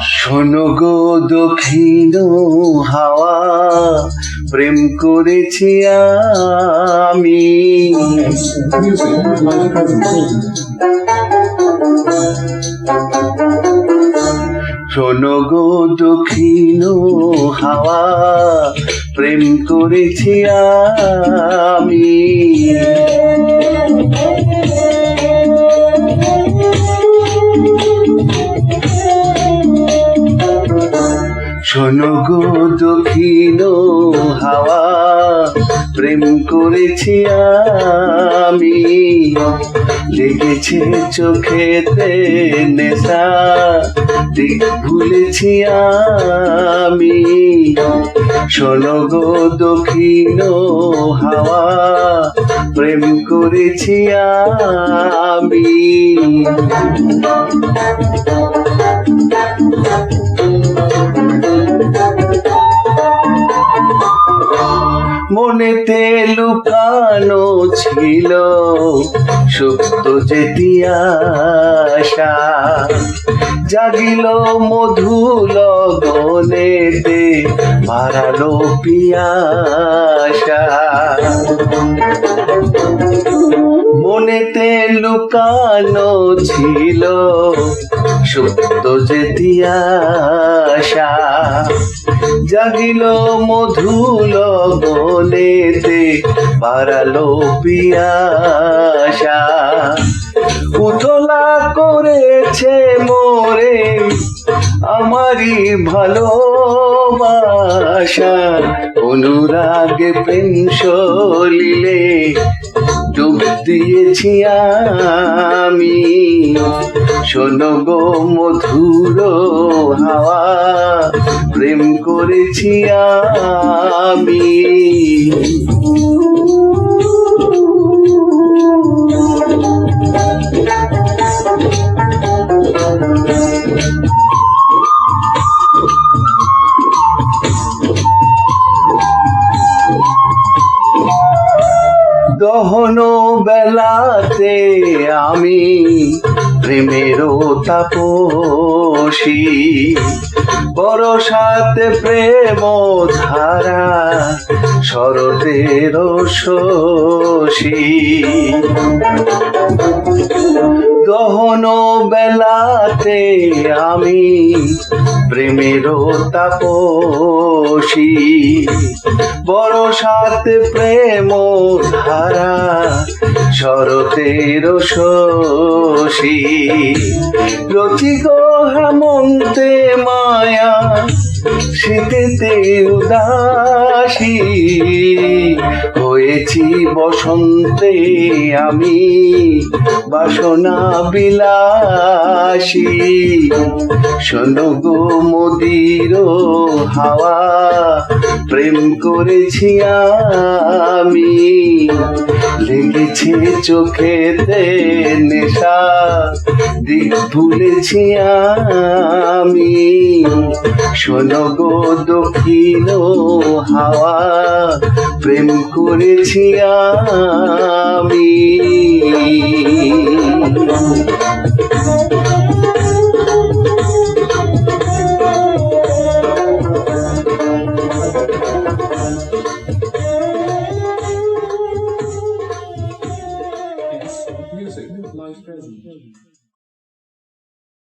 শোনো গো দক্ষিণ হাওয়া প্রেম করেছি আমি। শোনো গো দক্ষিণ হাওয়া প্রেম করেছি আমি। হাওয়া প্রেম করেছি আমি। লেগেছে চোখেতে নেশা, দিক ভুলেছি আমি। শোনো গো দক্ষিণ হাওয়া প্রেম করেছি আমি। মনেতে লুকানো ছিল সুপ্ত আশা জাগিল মধুল গনেতে মারালো পিয়াসা মনেতে লুকানো ছিল সুপ্ত যেতি আশা জাগিল মধুল গনেতে বাড়ালো পিয়াসা উতলা করেছে মোরে আমারই ভালোবাসা, অনুরাগে প্রেম সলিলে ডুব দিয়েছি আমি। শোনো গো মধুর হাওয়া প্রেম করেছি আমি। দহন বেলাতে আমি প্রেমেরও তাপসী। বরসাতে প্রেম ধারা শরতের শশী। দহন বেলাতে আমি প্রেমের তাপসী। বরসাতে প্রেম ধারা শরতের শশী। রচি হেমন্তে মায়া শীতেতে উদাসী। হয়েছি বসন্তে আমি বাসনা বিলাসী। শোনো গো মদির হাওয়া, প্রেম করেছি আমি। লেগেছে চোখেতে নেশা দিক ভুলেছি আমি। শোনো গো দক্ষিণ হাওয়া প্রেম করেছি আমি।